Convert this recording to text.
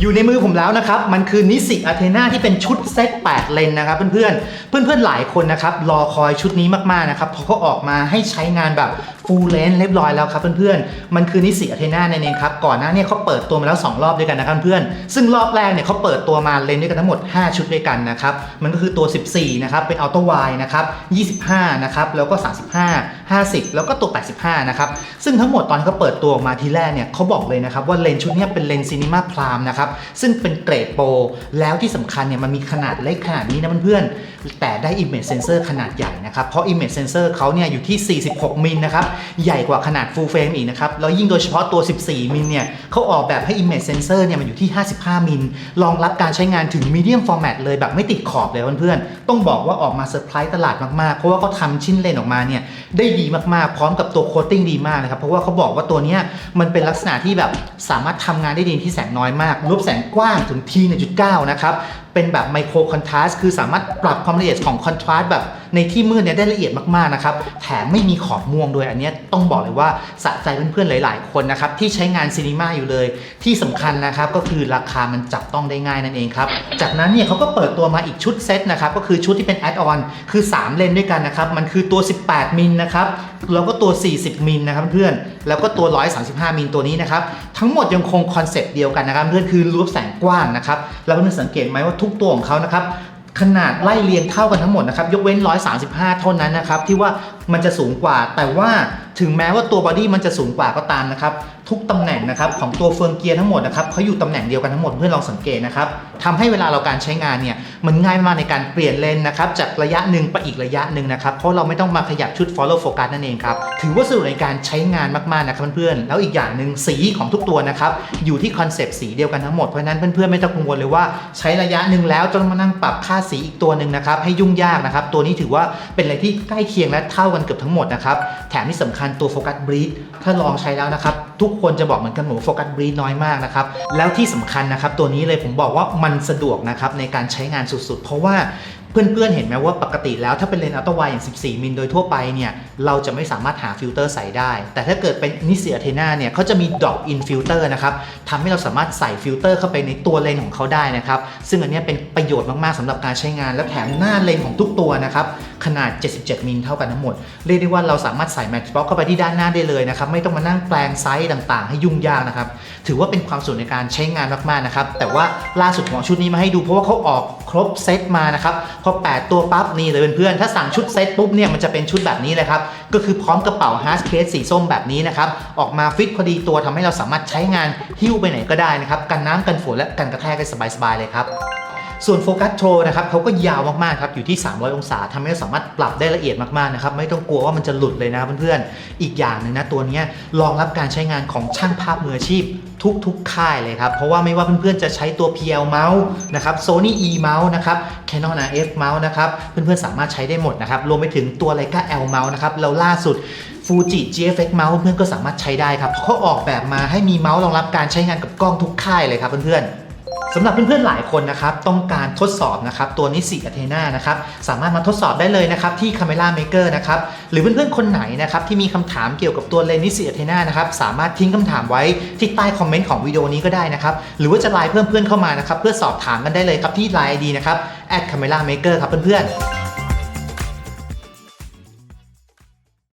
อยู่ในมือผมแล้วนะครับ มันคือนิสิอาเทนาที่เป็นชุดเซต8เลนนะครับเพื่อนๆ เพื่อนๆ หลายคนนะครับ รอคอยชุดนี้มากๆนะครับเพราะเขาออกมาให้ใช้งานแบบฟูลเลนเรียบร้อยแล้วครับเพื่อนๆ มันคือนิสิอาเทนานั่นเองครับ ก่อนหน้าเนี้เขาเปิดตัวมาแล้ว 2 รอบด้วยกันนะครับเพื่อนซึ่งรอบแรกเนี่ยเขาเปิดตัวมาเลนด้วยกันทั้งหมด 5 ชุดด้วยกันนะครับมันก็คือตัว 14นะครับเป็นอัลโตไวนะครับ25นะครับแล้วก็ 35 50 แล้วก็ตัว 85 นะครับ ซึ่งทั้งหมดตอนที่เขาเปิดตัวออกมาทีแรกเนี่ยเขาบอกเลยนะครับว่าเลนส์ชุดนี้เป็นเลนส์ซีนีมาพรามนะครับ ซึ่งเป็นเกรดโปร แล้วที่สำคัญเนี่ยมันมีขนาดเล็กขนาดนี้นะเพื่อนๆ แต่ได้ Image Sensor ขนาดใหญ่นะครับ เพราะ Image Sensor เขาเนี่ยอยู่ที่ 46 มิลนะครับ ใหญ่กว่าขนาด Full Frame อีกนะครับ แล้วยิ่งโดยเฉพาะตัว 14 มิลเนี่ยเขาออกแบบให้ Image Sensor เนี่ยมันอยู่ที่ 55 มิลรองรับการใช้งานถึง Medium Format เลยแบบไม่ติดขอบเลยเพื่อนๆ ต้องบอกว่าออกมาเซอร์ไพรส์ตลาดมากๆ เพราะว่าเขาทำชิ้นเลนออกมาเนี่ยได้ดีมากๆ พร้อมกับตัวโคตติ้งดีมากนะครับเพราะว่าเขาบอกว่าตัวนี้มันเป็นลักษณะที่แบบสามารถทำงานได้ดีที่แสงน้อยมากลบแสงกว้างถึง T 1.9นะครับเป็นแบบไมโครคอนทราสต์คือสามารถปรับความละเอียดของคอนทราสต์แบบในที่มืดเนี่ยได้ละเอียดมากๆนะครับแถมไม่มีขอบม่วงด้วยอันนี้ต้องบอกเลยว่าสะใจเพื่อนๆหลาย ๆ คนนะครับที่ใช้งานซีนีมาอยู่เลย ที่สำคัญนะครับก็คือราคามันจับต้องได้ง่ายนั่นเองครับจากนั้นเนี่ยเขาก็เปิดตัวมาอีกชุดเซตนะครับก็คือชุดที่เป็นแอดออนคือ 3 เลนด้วยกันนะครับมันคือตัว 18 มิลนะครับแล้วก็ตัว 40 มิลนะครับเพื่อนแล้วก็ตัว 135 มิลตัวนี้นะครับทั้งหมดยังคงคอนเซปต์เดียวกันนะครับเพื่อนคือรูปแสงกว้างนะครับแล้วเพื่อนสังเกตไหมว่าทุกตัวของเขานะครับ ขนาดไล่เรียงเท่ากันทั้งหมดนะครับ ยกเว้น 135 เท่านั้นนะครับ ที่ว่ามันจะสูงกว่าแต่ว่าถึงแม้ว่าตัวบอดี้มันจะสูงกว่าก็ตามนะครับ ทุกตำแหน่งนะครับของตัวเฟืองเกียร์ทั้งหมดนะครับเขาอยู่ตำแหน่งเดียวกันทั้งหมดเพื่อนลองสังเกตนะครับทำให้เวลาเราการใช้งานเนี่ยมันง่ายมากในการเปลี่ยนเลนนะครับจากระยะหนึ่งไปอีกระยะหนึ่งนะครับเพราะเราไม่ต้องมาขยับชุด follow focus นั่นเองครับถือว่าสะดวกในการใช้งานมากๆนะครับเพื่อนๆแล้วอีกอย่างหนึ่งสีของทุกตัวนะครับอยู่ที่คอนเซปต์สีเดียวกันทั้งหมดเพราะนั้นเพื่อนๆไม่ต้องกังวลเลยว่าใช้ระยะหนึ่งแล้วจะต้องมานั่งปรับค่าสีอีกตัวหนึ่งนะครับให้ยุ่งยากนะครับตัวนี้ถือว่าเป็นอะไรที่ใกล้เคียงและเท่ากันเกือบทั้งหมดนะครับแถมที่สำคัญตัวโฟกัสบรีดถ้าลองใช้แล้วนะครับทุกคนจะบอกเหมือนกันหนูโฟกัสบรีดน้อยมากนะครับ แล้วที่สำคัญนะครับ ตัวนี้เลยผมบอกว่ามันสะดวกนะครับในการใช้งานสุดๆ เพราะว่าเพื่อนๆ เห็นไหมว่าปกติแล้วถ้าเป็นเลนส์อัลตร้าไวอย่าง 14 มิลโดยทั่วไปเนี่ยเราจะไม่สามารถหาฟิลเตอร์ใส่ได้ แต่ถ้าเกิดเป็นนิเซียเทนาเนี่ยเขาจะมี drop in filter นะครับทำให้เราสามารถใส่ฟิลเตอร์เข้าไปในตัวเลนส์ของเขาได้นะครับซึ่งอันนี้เป็นประโยชน์มากๆสำหรับการใช้งานและแถมหน้าเลนส์ของทุกตัวนะครับ ขนาด 77 มิลเท่ากันทั้งหมด เรียกได้ว่าเราสามารถใส่ Matchbox เข้าไปที่ด้านหน้าได้เลยนะครับไม่ต้องมานั่งแปลงไซส์ต่างๆ ให้ยุ่งยากนะครับถือว่าเป็นความสะดในการใช้งานมากๆนะครับแต่ว่าล่าสุดของชุดนี้มาให้ดูเพราะว่าเขาออกครบเซตมานะครับพอ 8 ตัวปั๊บนี่เลยเพื่อนๆถ้าสั่งชุดเซตปุ๊บเนี่ยมันจะเป็นชุดแบบนี้เลยครับก็คือพร้อมกระเป๋า hard case สีส้มแบบนี้นะครับออกมาฟิตพอดีตัวทำให้เราสามารถใช้งานหิ้วไปไหนก็ได้นะครับกันน้ำกันฝนและกันกระแทกได้สบายๆเลยครับ ส่วนโฟกัสโทรนะครับเขาก็ยาวมากๆครับอยู่ที่ 300 องศาทำให้สามารถปรับได้ละเอียดมากๆนะครับไม่ต้องกลัวว่ามันจะหลุดเลยนะเพื่อนๆ อีกอย่างหนึ่งนะตัวนี้รองรับการใช้งานของช่างภาพมืออาชีพทุกๆ ค่ายเลยครับ เพราะว่าไม่ว่าเพื่อนๆ จะใช้ตัว PL เมาส์นะครับ Sony E เมาส์นะครับ Canon RF เมาส์นะครับ เพื่อนๆ สามารถใช้ได้หมดนะครับ รวมไปถึงตัว Leica L เมาส์นะครับ แล้วล่าสุด Fuji GFX เมาส์เพื่อนๆ ก็สามารถใช้ได้ครับเพราะเขาออกแบบมาให้มีเมาส์รองรับการใช้งานกับกล้องทุกค่ายเลยครับเพื่อนๆ สำหรับเพื่อนๆหลายคนนะครับต้องการทดสอบนะครับตัวนิสิอเทนานะครับสามารถมาทดสอบได้เลยนะครับที่ Camera Maker นะครับหรือเพื่อนๆคนไหนนะครับที่มีคำถามเกี่ยวกับตัวเลนส์นิสิอเทนานะครับสามารถทิ้งคำถามไว้ที่ใต้คอมเมนต์ของวิดีโอนี้ก็ได้นะครับหรือว่าจะไลน์เพื่อนๆเข้ามานะครับเพื่อสอบถามกันได้เลยครับที่ไลน์ดีนะครับ @camera maker ครับเพื่อนๆ